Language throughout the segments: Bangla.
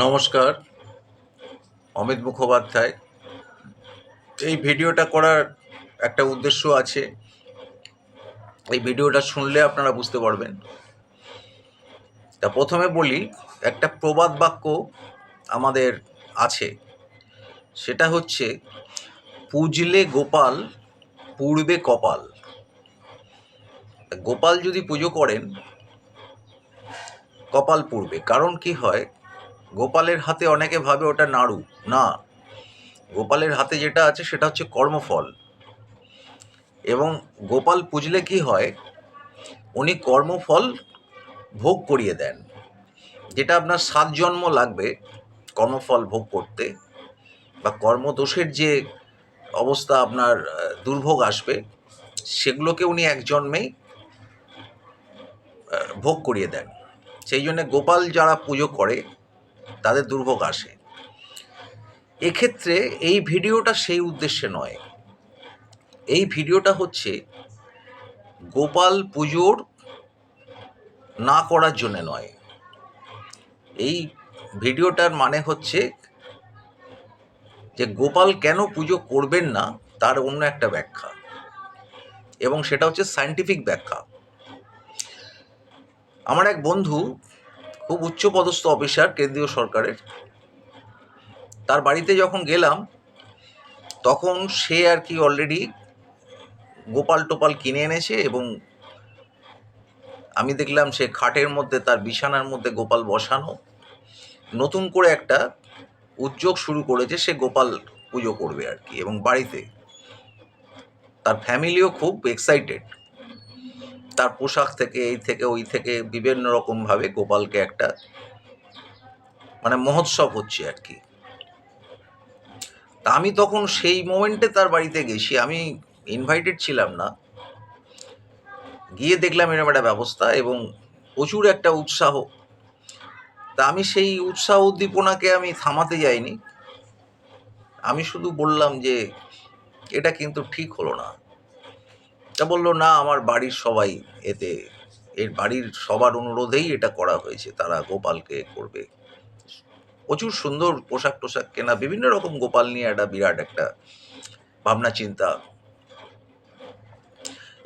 নমস্কার, অমিত মুখোপাধ্যায়। এই ভিডিওটা করার একটা উদ্দেশ্য আছে। এই ভিডিওটা শুনলে আপনারা বুঝতে পারবেন। তা প্রথমে বলি, একটা প্রবাদ বাক্য আমাদের আছে। সেটা হচ্ছে, পুজলে গোপাল পূর্বে কপাল। গোপাল যদি পুজো করেন, কপাল পূর্বে কারণ কি হয় গোপালের হাতে অনেকে ভাবে ওটা নাড়ু। না, গোপালের হাতে যেটা আছে সেটা হচ্ছে কর্মফল। এবং গোপাল পুজলে কি হয়, উনি কর্মফল ভোগ করিয়ে দেন। যেটা আপনার সাত জন্ম লাগবে কর্মফল ভোগ করতে, বা কর্মদোষের যে অবস্থা আপনার দুর্ভোগ আসবে, সেগুলোকে উনি এক জন্মেই ভোগ করিয়ে দেন। সেই জন্য গোপাল যারা পুজো করে তাদের দুর্ভোগ আসে। এক্ষেত্রে এই ভিডিওটা সেই উদ্দেশ্যে নয়। এই ভিডিওটা হচ্ছে গোপাল পুজোর না করার জন্য নয়। এই ভিডিওটার মানে হচ্ছে যে গোপাল কেন পুজো করবেন না তার অন্য একটা ব্যাখ্যা। এবং সেটা হচ্ছে সায়েন্টিফিক ব্যাখ্যা। আমার এক বন্ধু খুব উচ্চপদস্থ অফিসার কেন্দ্রীয় সরকারের। তার বাড়িতে যখন গেলাম, তখন সে আর কি অলরেডি গোপাল টোপাল কিনে এনেছে এবং আমি দেখলাম সে খাটের মধ্যে, তার বিছানার মধ্যে গোপাল বসানো। নতুন করে একটা উদ্যোগ শুরু করেছে, সে গোপাল পুজো করবে আর কি এবং বাড়িতে। তার ফ্যামিলিও খুব এক্সাইটেড তার পোশাক থেকে, এই থেকে, ওই থেকে বিভিন্ন রকমভাবে গোপালকে একটা মানে মহোৎসব হচ্ছে আর কি। তা আমি তখন সেই মোমেন্টে তার বাড়িতে গেছি। আমি ইনভাইটেড ছিলাম না। গিয়ে দেখলাম এরকম একটা ব্যবস্থা এবং প্রচুর একটা উৎসাহ। তা আমি সেই উৎসাহ উদ্দীপনাকে আমি থামাতে যাইনি। আমি শুধু বললাম যে, এটা কিন্তু ঠিক হলো না। তা বলল, না, আমার বাড়ির সবাই এতে, এর বাড়ির সবার অনুরোধেই এটা করা হয়েছে। তারা গোপালকে করবে। প্রচুর সুন্দর পোশাক টোশাক কেনা, বিভিন্ন রকম গোপাল নিয়ে একটা বিরাট একটা ভাবনা, চিন্তা।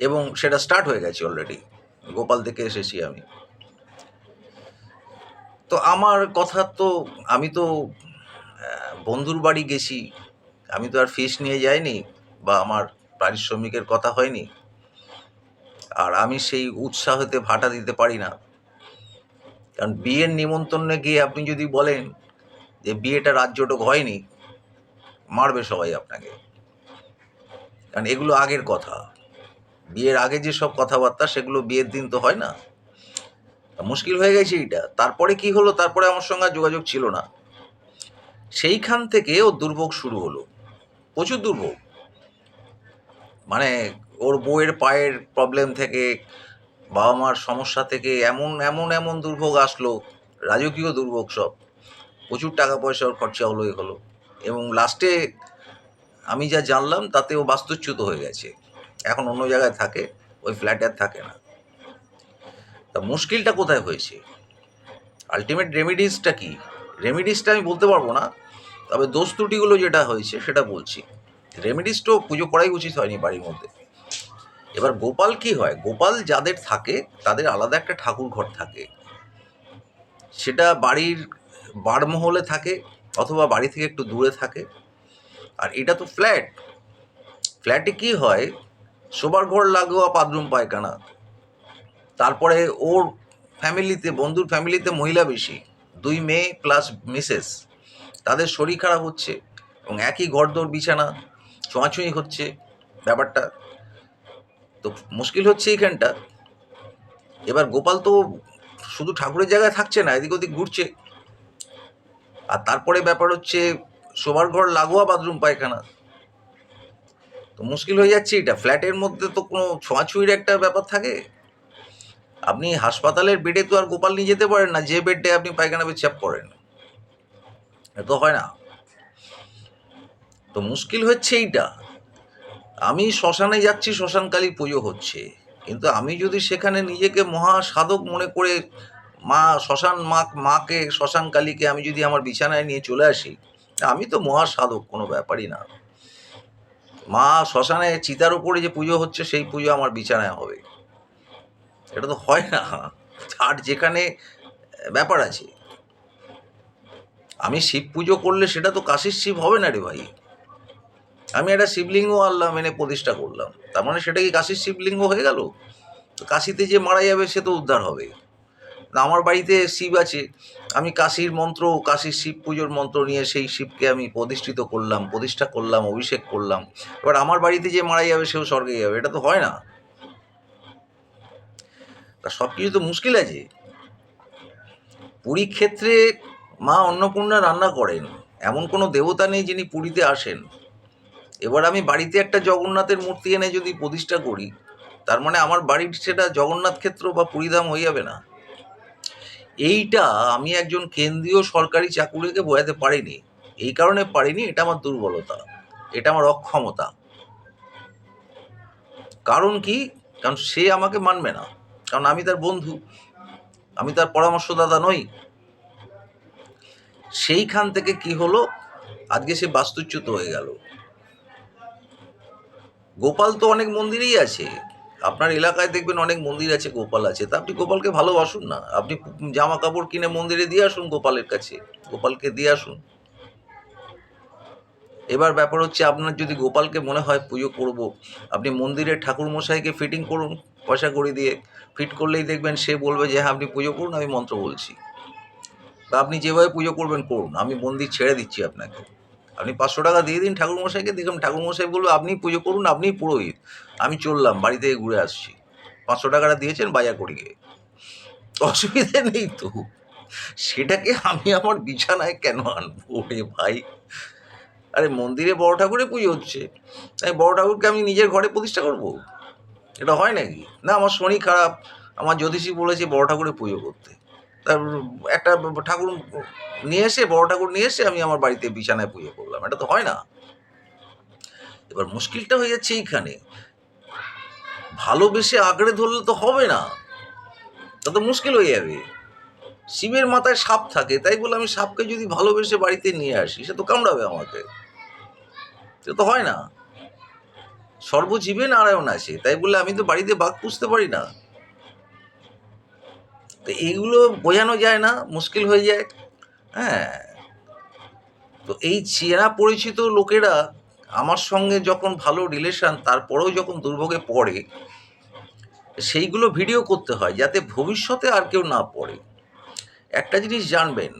এবং সেটা স্টার্ট হয়ে গেছে অলরেডি গোপাল থেকে এসেছি আমি। তো আমার কথা তো, আমি তো বন্ধুর বাড়ি গেছি। আমি তো আর ফিস নিয়ে যাইনি বা আমার পারিশ্রমিকের কথা হয়নি? আর আমি সেই উৎসাহতে ভাটা দিতে পারি না। কারণ বিয়ের নিমন্ত্রণে গিয়ে আপনি যদি বলেন যে বিয়েটা রাজ্যটক হয়নি, মারবে সবাই আপনাকে। কারণ এগুলো আগের কথা। বিয়ের আগে যেসব কথাবার্তা, সেগুলো বিয়ের দিন তো হয় না। মুশকিল হয়ে গেছে এইটা। তারপরে কি হলো? তারপরে আমার সঙ্গে যোগাযোগ ছিল না। সেইখান থেকে ও দুর্ভোগ শুরু হলো। প্রচুর দুর্ভোগ। মানে ওর বউয়ের পায়ের প্রবলেম থেকে, বাবা মার সমস্যা থেকে এমন এমন এমন দুর্ভোগ আসলো, রাজকীয় দুর্ভোগ সব। প্রচুর টাকা পয়সা ওর খরচা হলো, এ হলো। এবং লাস্টে আমি যা জানলাম, তাতে ও বাস্তুচ্যুত হয়ে গেছে। এখন অন্য জায়গায় থাকে, ওই ফ্ল্যাটে আর থাকে না। তা মুশকিলটা কোথায় হয়েছে? আলটিমেট রেমিডিসটা কি? রেমিডিসটা আমি বলতে পারব না, তবে দোষ যেটা হয়েছে, সেটা বলছি। রেমিডিসটাও পুজো করাই উচিত হয়নি বাড়ির মধ্যে। এবার গোপাল কি হয়? গোপাল যাদের থাকে, তাদের আলাদা একটা ঠাকুর ঘর থাকে। সেটা বাড়ির বাড়মহলে থাকে অথবা বাড়ি থেকে একটু দূরে থাকে। আর এটা তো ফ্ল্যাট। ফ্ল্যাটে কি হয়? শোবার ঘর লাগোয়া বাথরুম পায়খানা। তারপরে ওর ফ্যামিলিতে, বন্ধুর ফ্যামিলিতে মহিলা বেশি। দুই মেয়ে প্লাস মিসেস। তাদের শরীর খারাপ হচ্ছে এবং একই ঘরদোর, বিছানা। ছোঁয়াছুঁয়ি হচ্ছে ব্যাপারটা। তো মুশকিল হচ্ছে এইখানটা। এবার গোপাল তো শুধু ঠাকুরের জায়গায় থাকছে না, এদিক ওদিক ঘুরছে। আর তারপরে ব্যাপার হচ্ছে শোবার ঘর লাগোয়া বাথরুম, পায়খানা। তো মুশকিল হয়ে যাচ্ছে এটা। ফ্ল্যাটের মধ্যে তো কোনো ছোঁয়াছুঁয়ির একটা ব্যাপার থাকে। আপনি হাসপাতালের বেডে তো আর গোপাল নিয়ে যেতে পারেন না, যে বেডে আপনি পায়খানা পেচ্ছাপ করেন। তো হয় না। তো মুশকিল হচ্ছে এইটা। আমি শ্মশানে যাচ্ছি শ্মশানকালী পুজো হচ্ছে। কিন্তু আমি যদি সেখানে নিজেকে মহা সাধক মনে করে মা, শ্মশান মা, মাকে শ্মশান কালীকে আমি যদি আমার বিছানায় নিয়ে চলে আসি, আমি তো মহা সাধক কোনো ব্যাপারই না। মা, শ্মশানে চিতার উপরে যে পুজো হচ্ছে, সেই পুজো আমার বিছানায় হবে। এটা তো হয় না। আর যেখানে ব্যাপার আছে, আমি শিব পুজো করলে সেটা তো কাশির শিব হবে না রে ভাই। আমি একটা শিবলিঙ্গ আল্লাহ মেনে প্রতিষ্ঠা করলাম। তার মানে সেটা কি কাশির শিবলিঙ্গ হয়ে গেল? কাশিতে যে মারা যাবে সে তো উদ্ধার হবে। না, আমার বাড়িতে শিব আছে। আমি কাশির মন্ত্র, কাশির শিব পুজোর মন্ত্র নিয়ে সেই শিবকে আমি প্রতিষ্ঠিত করলাম, প্রতিষ্ঠা করলাম, অভিষেক করলাম। এবার আমার বাড়িতে যে মারা যাবে সেও স্বর্গে যাবে, এটা তো হয় না। তা সব কিছু তো মুশকিল আছে। পুরীর ক্ষেত্রে মা অন্নপূর্ণা রান্না করেন। এমন কোনো দেবতা নেই যিনি পুরীতে আসেন। এবার আমি বাড়িতে একটা জগন্নাথের মূর্তি এনে যদি প্রতিষ্ঠা করি, তার মানে আমার বাড়ির সেটা জগন্নাথ ক্ষেত্র বা পুরীধাম হয়ে যাবে না। এইটা আমি একজন কেন্দ্রীয় সরকারি চাকুরিকে বোঝাতে পারিনি। এই কারণে পারিনি, এটা আমার দুর্বলতা, এটা আমার অক্ষমতা। কারণ কি? কারণ সে আমাকে মানবে না। কারণ আমি তার বন্ধু, আমি তার পরামর্শদাতা নই। সেইখান থেকে কি হলো? আজকে সে বাস্তুচ্যুত হয়ে গেল। গোপাল তো অনেক মন্দিরেই আছে। আপনার এলাকায় দেখবেন অনেক মন্দির আছে, গোপাল আছে। তা আপনি গোপালকে ভালোবাসুন না। আপনি জামা কাপড় কিনে মন্দিরে দিয়ে আসুন গোপালের কাছে। গোপালকে দিয়ে আসুন। এবার ব্যাপার হচ্ছে আপনার যদি গোপালকে মনে হয় পুজো করব, আপনি মন্দিরের ঠাকুর মশাইকে ফিটিং করুন পয়সা করে দিয়ে। ফিট করলেই দেখবেন সে বলবে যে হ্যাঁ আপনি পুজো করুন, আমি মন্ত্র বলছি। বা আপনি যেভাবে পুজো করবেন, করুন। আমি মন্দির ছেড়ে দিচ্ছি আপনাকে। আপনি পাঁচশো টাকা দিয়ে দিন ঠাকুরমশাইকে, দেখুন ঠাকুরমশাই বলবে, আপনি পুজো করুন, আপনি পুরোহিত। আমি চললাম, বাড়ি থেকে ঘুরে আসছি। পাঁচশো টাকাটা দিয়েছেন, বাজার করি গিয়ে। অসুবিধে নেই তো। সেটাকে আমি আমার বিছানায় কেন আনব রে ভাই? আরে মন্দিরে বড় ঠাকুরে পুজো হচ্ছে। তাই বড় ঠাকুরকে আমি নিজের ঘরে প্রতিষ্ঠা করব? এটা হয় নাকি? না, আমার শনি খারাপ। আমার জ্যোতিষী বলেছে বড় ঠাকুরে পুজো করতে। একটা ঠাকুর নিয়ে এসে, বড় ঠাকুর নিয়ে এসে আমি আমার বাড়িতে বিছানায় পুজো করলাম। এটা তো হয় না। এবার মুশকিলটা হয়ে যাচ্ছে এইখানে। ভালোবেসে আঁকড়ে ধরলে তো হবে না। তা তো মুশকিল হয়ে যাবে। শিবের মাথায় সাপ থাকে, তাই বলে আমি সাপকে যদি ভালোবেসে বাড়িতে নিয়ে আসি, সে তো কামড়াবে আমাকে। সে তো হয় না। সর্বজীবে নারায়ণ আছে, তাই বলে আমি তো বাড়িতে বাঘ পুষতে পারি না। তো এইগুলো বোঝানো যায় না, মুশকিল হয়ে যায়। হ্যাঁ। তো এই চেনা পরিচিত লোকেরা আমার সঙ্গে যখন ভালো রিলেশন তারপরেও যখন দুর্ভোগে পড়ে, সেইগুলো ভিডিও করতে হয় যাতে ভবিষ্যতে আর কেউ না পড়ে। একটা জিনিস জানবেন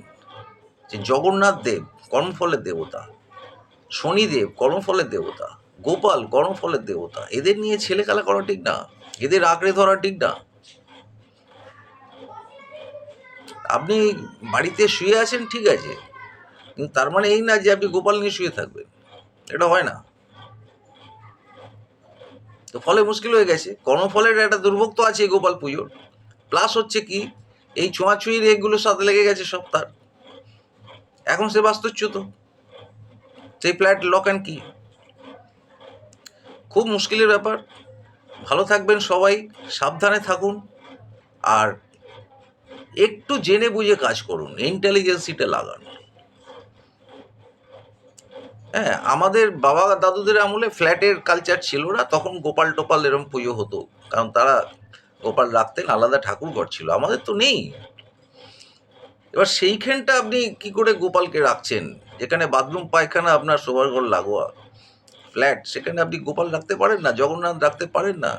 যে জগন্নাথ দেব কর্মফলের দেবতা, শনিদেব কর্মফলের দেবতা, গোপাল কর্মফলের দেবতা, এদের নিয়ে ছেলে খেলা করা ঠিক না, এদের আঁকড়ে ধরা ঠিক না। আপনি বাড়িতে শুয়ে আছেন, ঠিক আছে। কিন্তু তার মানে এই না যে আপনি গোপাল নিয়ে শুয়ে থাকবেন। এটা হয় না। তো ফলে মুশকিল হয়ে গেছে। কর্মফলের একটা দুর্ভোগ তো আছে গোপাল পুজোর। প্লাস হচ্ছে কি, এই ছোঁয়াছুঁয়ির এগুলোর সাথে লেগে গেছে সব তার। এখন সে বাস্তুচ্যুত। সেই ফ্ল্যাট লক অ্যান্ড কি খুব মুশকিলের ব্যাপার। ভালো থাকবেন সবাই, সাবধানে থাকুন। আর একটু জেনে বুঝে কাজ করুন ইন্টেলিজেন্সিটা লাগান। হ্যাঁ আমাদের বাবা দাদুদের আমলে ফ্ল্যাটের কালচার ছিল না, তখন গোপাল টোপাল এরম পুজো হতো, কারণ তারা গোপাল রাখতেন, আলাদা ঠাকুর ঘর ছিল, আমাদের তো নেই। এবার সেইখানটা আপনি কি করে গোপালকে রাখছেন? যেখানে বাথরুম, পায়খানা, আপনার শোবার ঘর লাগোয়া। ফ্ল্যাট, সেখানে আপনি গোপাল রাখতে পারেন না, জগন্নাথ রাখতে পারেন না?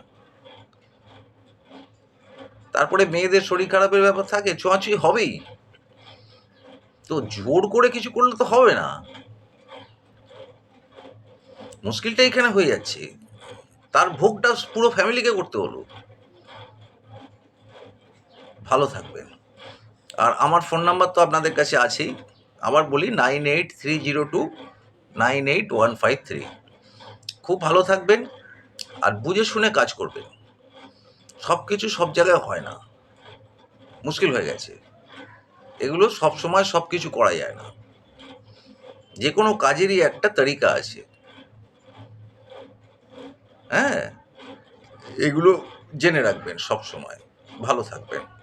তারপরে মেয়েদের শরীর খারাপের ব্যাপার থাকে ছোঁয়াছুঁই হবেই। তো জোর করে কিছু করলে তো হবে না। মুশকিলটা এখানে হয়ে যাচ্ছে। তার ভোগটা পুরো ফ্যামিলিকে করতে হলো। ভালো থাকবেন। আর আমার ফোন নাম্বার তো আপনাদের কাছে আছেই। আবার বলি nine eight three zero two nine eight one five three. খুব ভালো থাকবেন আর বুঝে শুনে কাজ করবেন। সব কিছু সব জায়গায় হয় না। মুশকিল হয়ে গেছে। এগুলো সব সময় সব কিছু করা যায় না। যে কোনো কাজেরই একটা তরিকা আছে। হ্যাঁ? এগুলো জেনে রাখবেন সব সময়। ভালো থাকবেন।